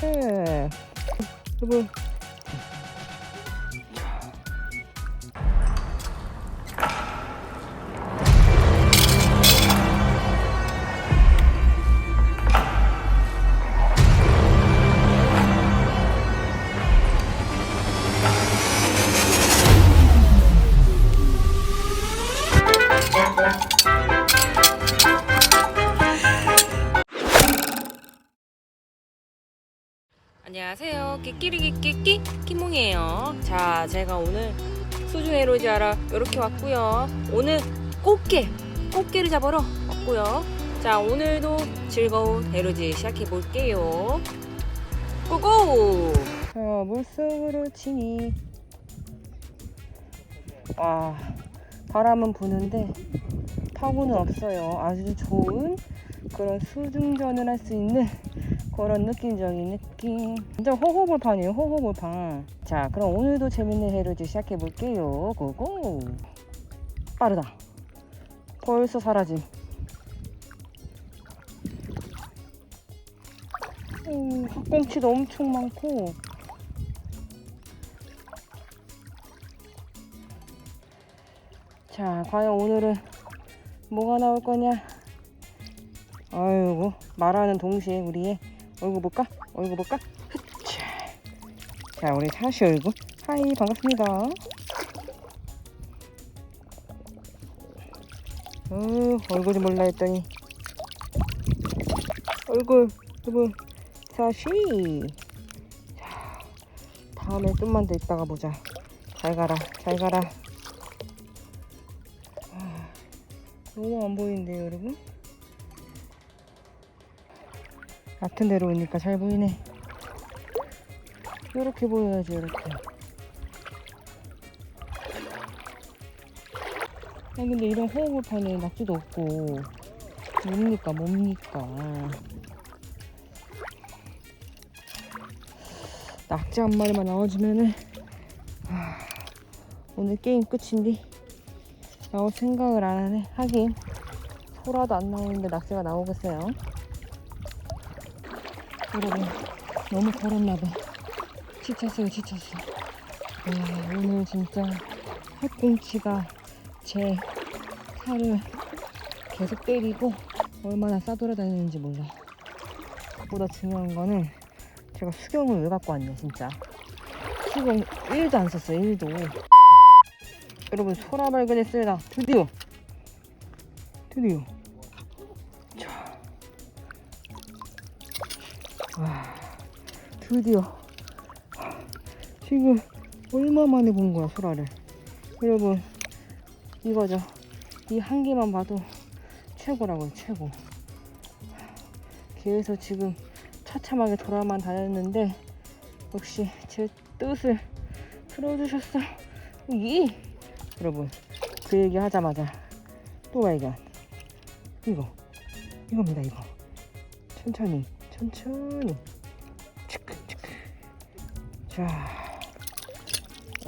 끝. 여보. 안녕하세요. 끼끼리끼끼끼 키몽이에요. 자, 제가 오늘 수중 에 로지하러 이렇게 왔고요. 오늘 꽃게, 꽃게를 잡으러 왔고요. 자, 오늘도 즐거운 에로지 시작해 볼게요. 고고! 자, 물속으로 치니. 와, 바람은 부는데 파고는 없어요. 아주 좋은 그런 수중전을 할 수 있는 그런 느낌적인 느낌. 진짜 호호볼판이에요, 호호볼판. 자, 그럼 오늘도 재밌는 해루지 시작해 볼게요. 고고! 빠르다. 벌써 사라짐. 오, 학꽁치도 엄청 많고. 자, 과연 오늘은 뭐가 나올 거냐? 아이고, 말하는 동시에 우리의 얼굴 볼까? 얼굴 볼까? 자, 우리 다시 얼굴. 하이, 반갑습니다. 어, 얼굴이 몰라 했더니. 얼굴, 여러분, 사시. 자, 다음에 좀만 더 있다가 보자. 잘 가라, 잘 가라. 아, 너무 안 보이는데요, 여러분? 같은 데로 오니까 잘 보이네. 이렇게 보여야지, 이렇게. 아, 근데 이런 호흡판에 낙지도 없고, 뭡니까, 뭡니까. 낙지 한 마리만 나와주면은, 아, 오늘 게임 끝인데, 나올 생각을 안 하네. 하긴, 소라도 안 나오는데 낙지가 나오겠어요. 여러분 너무 걸었나봐. 지쳤어요 지쳤어. 와, 오늘 진짜 햇꽁치가 제 살을 계속 때리고 얼마나 싸돌아다니는지 몰라. 그보다 중요한 거는 제가 수경을 왜 갖고 왔냐 진짜. 수경 1도 안 썼어요 1도. 여러분 소라 발견했습니다. 드디어. 드디어 와, 드디어. 지금 얼마 만에 본 거야 소라를. 여러분 이거죠 이 한 개만 봐도 최고라고요 최고. 계속 지금 처참하게 돌아만 다녔는데 역시 제 뜻을 들어주셨어. 이 여러분 그 얘기 하자마자 또 발견. 이거 이겁니다 이거. 천천히 천천히. 치크 치크. 자.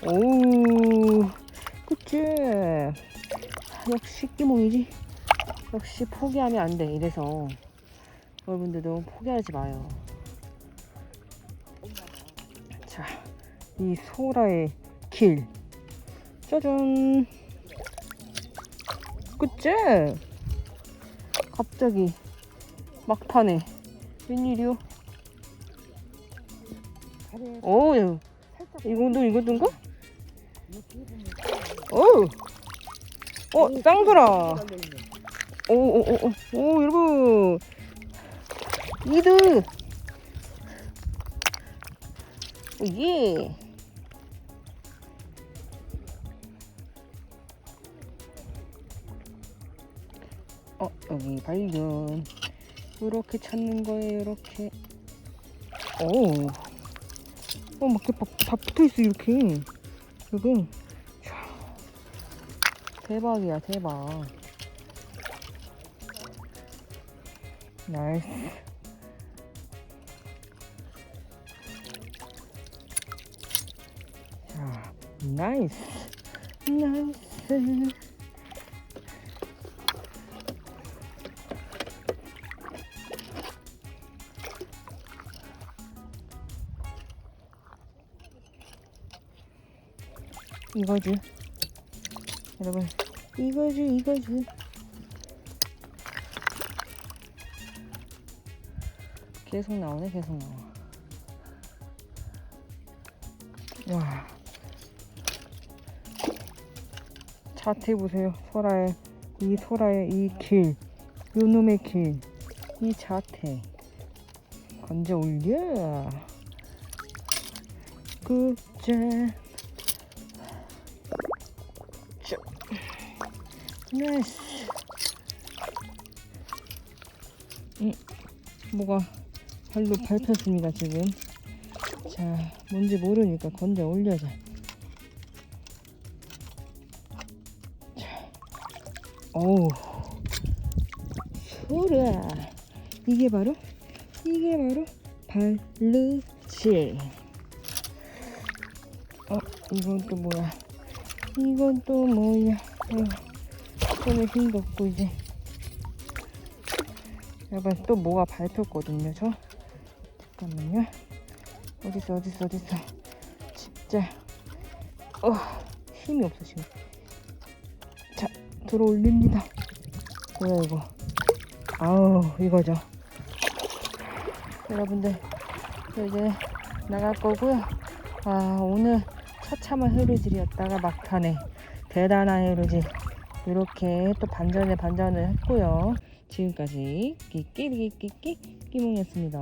오우. 그치? 역시 끼몽이지? 역시 포기하면 안 돼 이래서. 여러분들도 포기하지 마요. 자 이 소라의 길. 짜잔. 그치? 갑자기 막판에 웬일이요? 오, 야. 이것도 이것도인가? 오, 어, 쌍소라. 오, 오, 오, 오, 오, 여러분. 이드. 오, 예. 어, 여기 발견. 이렇게 찾는 거예요, 이렇게. 오. 어, 막 이렇게 다, 다 붙어 있어, 이렇게. 촤. 대박이야, 대박. 나이스. 자, 나이스. 나이스. 이거지. 여러분 이거지 이거지. 계속 나오네 계속 나와. 와. 자태 보세요 소라의 이 소라의 이길 요놈의 길 이 자태. 건져 올려. 굿째 나이스 음, 뭐가 발로 밟혔습니다 지금. 자 뭔지 모르니까 건져 올려자. 자. 어우. 소라. 이게 바로? 이게 바로 발르질. 어 이건 또 뭐야? 이건 또 뭐야? 어, 손에 힘도 없고 이제. 여러분 또 뭐가 밟혔거든요 저? 잠깐만요. 어딨어 어딨어 어딨어. 진짜. 어 힘이 없어 지금. 자 들어 올립니다. 뭐야 이거? 아우 이거죠. 여러분들 저 이제 나갈 거고요. 아 오늘 처참한 해루질이었다가 막판에 대단한 해루질 이렇게 또 반전에 반전을 했고요. 지금까지 끼끼끼끼끼 끼몽이었습니다